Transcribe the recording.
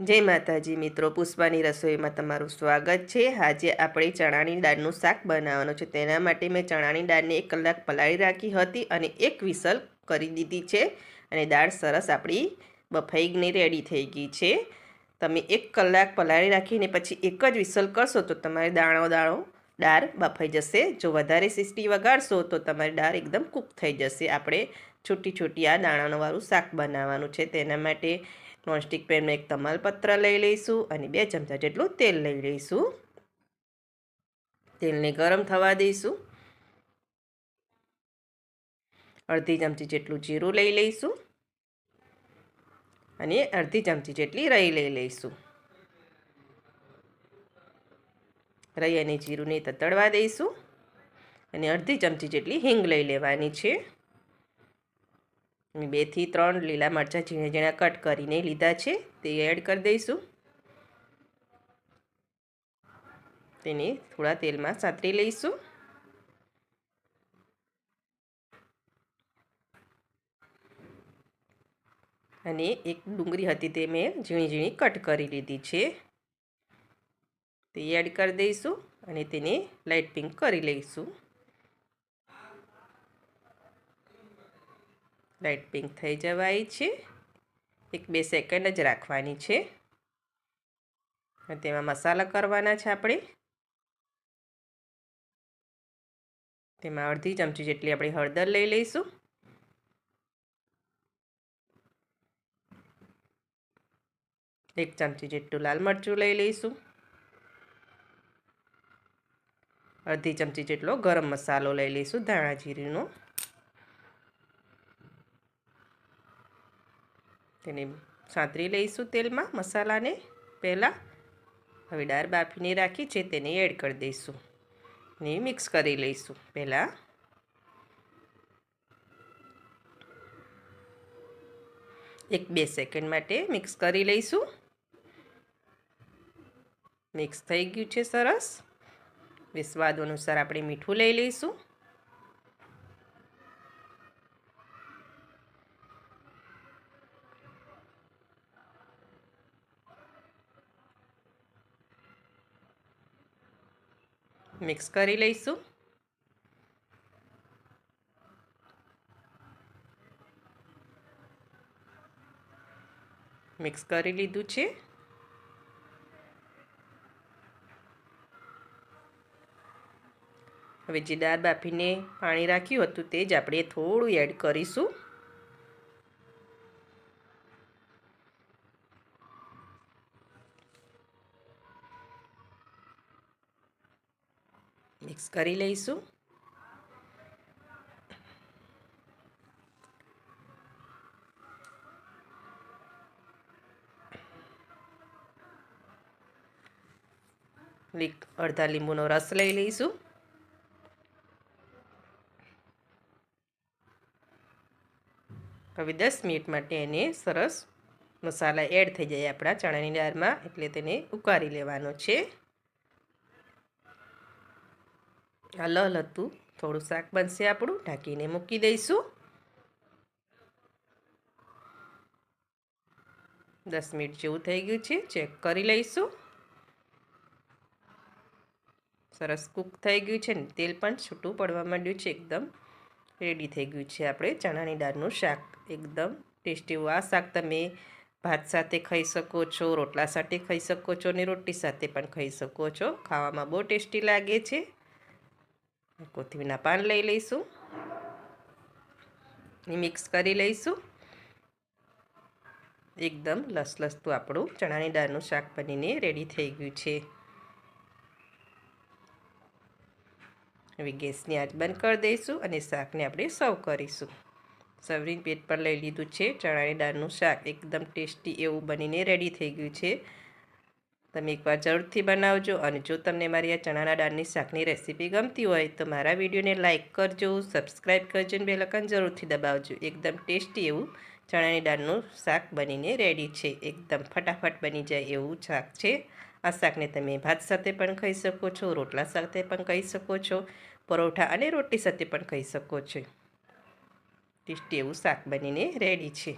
જય માતાજી મિત્રો, પુષ્પાની રસોઈમાં તમારું સ્વાગત છે. આજે આપણે ચણાની દાળનું શાક બનાવવાનું છે. તેના માટે મેં ચણાની દાળને એક કલાક પલાળી રાખી હતી અને એક વિસલ કરી દીધી છે અને દાળ સરસ આપણી બફાઈને રેડી થઈ ગઈ છે. તમે એક કલાક પલાળી રાખીને પછી એક જ વિસલ કરશો તો તમારી દાણો દાણો દાળ બફાઈ જશે. જો વધારે સિસ્ટી વગાડશો તો તમારી દાળ એકદમ કૂક થઈ જશે. આપણે છૂટી છૂટી આ દાણાવાળું શાક બનાવવાનું છે. તેના માટે નોનસ્ટિક પેનમાં એક તમાલપત્ર લઈ લઈશું અને બે ચમચા જેટલું તેલ લઈ લઈશું. તેલને ગરમ થવા દઈશું. અડધી ચમચી જેટલું જીરું લઈ લઈશું. અને અડધી ચમચી જેટલી રહી લઈ લઈશું. રહી અને જીરુંને તતડવા દઈશું. અને અડધી ચમચી જેટલી હિંગ લઈ લેવાની છે. બેથી ત્રણ લીલા મરચાં ઝીણા ઝીણા કટ કરીને લીધા છે. તે એડ કરી દઈશું. તેને થોડા તેલમાં સાતરી લઈશું. અને એક ડુંગળી હતી તે મેં ઝીણી ઝીણી કટ કરી લીધી છે. તે એડ કરી દઈશું અને તેને લાઇટ પિંક કરી લઈશું. લાઇટ પિંક થઈ જવાય છે. એક બે સેકન્ડ જ રાખવાની છે. તેમાં મસાલા કરવાના છે આપણે. તેમાં અડધી ચમચી જેટલી આપણે હળદર લઈ લઈશું. એક ચમચી જેટલું લાલ મરચું લઈ લઈશું. અડધી ચમચી જેટલો ગરમ મસાલો લઈ લઈશું ધાણા જીરીનો. તેને સાંતરી લઈશું તેલમાં મસાલાને પહેલાં. હવે દાળ બાફીને રાખી છે તેને એડ કરી દઈશું. ને મિક્સ કરી લઈશું પહેલાં. એક બે સેકન્ડ માટે મિક્સ કરી લઈશું. મિક્સ થઈ ગયું છે સરસ. સ્વાદ અનુસાર આપણે મીઠું લઈ લઈશું. મિક્સ કરી લઈશું. મિક્સ કરી લીધું છે. હવે જે દાળ બાફીને પાણી રાખ્યું હતું તે જ આપણે થોડું એડ કરીશું. મિક્સ કરી લઈશું લીક અડધા લીંબુનો રસ લઈ લઈશું હવે દસ મિનિટ માટે એને સરસ મસાલા એડ થઈ જાય આપણા ચણાની દાળમાં, એટલે તેને ઉકાળી લેવાનો છે. આ લલ હતું. થોડું શાક બનશે આપણું, ઢાંકીને મૂકી દઈશું. દસ મિનિટ જેવું થઈ ગયું છે, ચેક કરી લઈશું. સરસ કૂક થઈ ગયું છે ને, તેલ પણ છૂટું પડવા માંડ્યું છે એકદમ. રેડી થઈ ગયું છે આપણે ચણાની દાળનું શાક, એકદમ ટેસ્ટી આ શાક તમે ભાત સાથે ખાઈ શકો છો, રોટલા સાથે ખાઈ શકો છો ને રોટી સાથે પણ ખાઈ શકો છો. ખાવામાં બહુ ટેસ્ટી લાગે છે. કોથમીરના પાન લઈ લઈશું. મિક્સ કરી લઈશું. એકદમ લસલસતું આપણું ચણાની દાળનું શાક બનીને રેડી થઈ ગયું છે. હવે ગેસની આંચ બંધ કરી દઈશું અને શાકને આપણે સર્વ કરીશું. સવરીન પેટ પર લઈ લીધું છે ચણાની દાળનું શાક. એકદમ ટેસ્ટી એવું બનીને રેડી થઈ ગયું છે. તમે એકવાર જરૂરથી બનાવજો અને જો તમને મારી આ ચણાના દાળની શાકની રેસીપી ગમતી હોય તો મારા વિડીયોને લાઇક કરજો સબસ્ક્રાઈબ કરજો અને બેલકન જરૂરથી દબાવજો. એકદમ ટેસ્ટી એવું ચણાની દાળનું શાક બનીને રેડી છે. એકદમ ફટાફટ બની જાય એવું શાક છે. આ શાકને તમે ભાત સાથે પણ ખાઈ શકો છો, રોટલા સાથે પણ ખાઈ શકો છો, પરોઠા અને રોટી સાથે પણ ખાઈ શકો છો. ટેસ્ટી એવું શાક બનીને રેડી છે.